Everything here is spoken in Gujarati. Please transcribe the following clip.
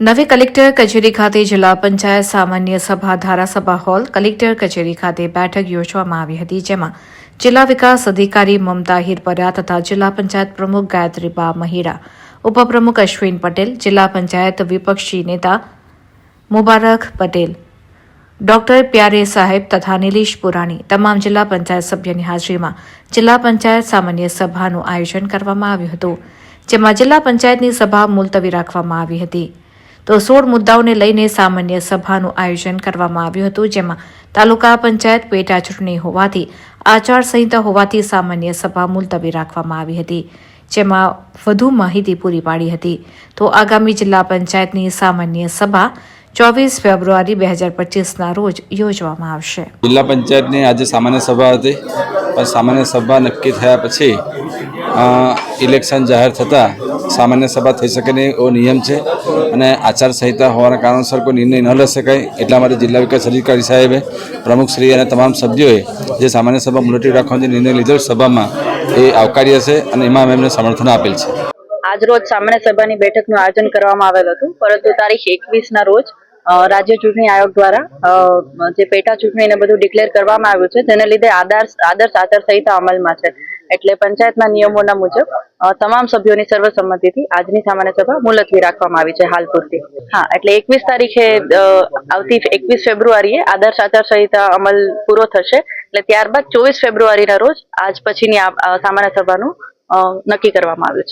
નવી કલેક્ટર કચેરી ખાતે જિલ્લા પંચાયત સામાન્ય સભા, ધારાસભા હોલ, કલેક્ટર કચેરી ખાતે બેઠક યોજવામાં આવી હતી, જેમાં જિલ્લા વિકાસ અધિકારી મમતા હિરપરા તથા જિલ્લા પંચાયત પ્રમુખ ગાયત્રી બા મહિરા, ઉપપ્રમુખ અશ્વિન પટેલ, જિલ્લા પંચાયત વિપક્ષી નેતા મુબારક પટેલ ડોક્ટર પ્યારે સાહેબ તથા નિલેશ પુરાણી તમામ જિલ્લા પંચાયત સભ્યની હાજરીમાં જિલ્લા પંચાયત સામાન્ય સભાનું આયોજન કરવામાં આવ્યું હતું, જેમાં જિલ્લા પંચાયતની સભા મુલતવી રાખવામાં આવી હતી. તો સોળ મુદ્દાઓને લઈને સામાન્ય સભાનું આયોજન કરવામાં આવ્યું હતું, જેમાં તાલુકા પંચાયત પેટા ચૂંટણી હોવાથી આચારસંહિતા હોવાથી સામાન્ય સભા મુલતવી રાખવામાં આવી હતી, જેમાં વધુ માહિતી પૂરી પાડી હતી. તો આગામી જિલ્લા પંચાયતની સામાન્ય સભા ચોવીસ ફેબ્રુઆરી બે હજાર પચીસના રોજ યોજવામાં આવશે. જિલ્લા પંચાયતની આજે સામાન્ય સભા હતી. પણ સામાન્ય સભા નક્કી થયા પછી ઇલેક્શન જાહેર થતાં સામાન્ય સભા થઈ શકે નહીં એવો નિયમ છે અને આચારસંહિતા હોવાના કારણસર કોઈ નિર્ણય ન લઈ શકાય એટલા માટે જિલ્લા વિકાસ અધિકારી સાહેબે પ્રમુખશ્રી અને તમામ સભ્યોએ જે સામાન્ય સભા મુલતવી રાખવાનો જે નિર્ણય લીધો સભામાં, એ આવકાર્ય છે અને એમાં અમે એમને સમર્થન આપેલ છે. આજરોજ સામાન્ય સભાની બેઠકનું આયોજન કરવામાં આવેલ હતું. પરંતુ તારીખ એકવીસ ના રોજ રાજ્ય ચૂંટણી આયોગ દ્વારા જે પેટા ચૂંટણીને બધું ડિક્લેર કરવામાં આવ્યું છે તેને લીધે આદર્શ આદર્શ આચારસંહિતા અમલમાં છે. એટલે પંચાયતના નિયમોના મુજબ તમામ સભ્યોની સર્વસંમતિથી આજની સામાન્ય સભા મુલતવી રાખવામાં આવી છે હાલ પૂરતી. હા, એટલે એકવીસ તારીખે આવતી એકવીસ ફેબ્રુઆરીએ આદર્શ આચારસંહિતા અમલ પૂરો થશે. એટલે ત્યારબાદ ચોવીસ ફેબ્રુઆરીના રોજ, આજ પછીની સામાન્ય સભાનું નક્કી કરવામાં આવ્યું છે.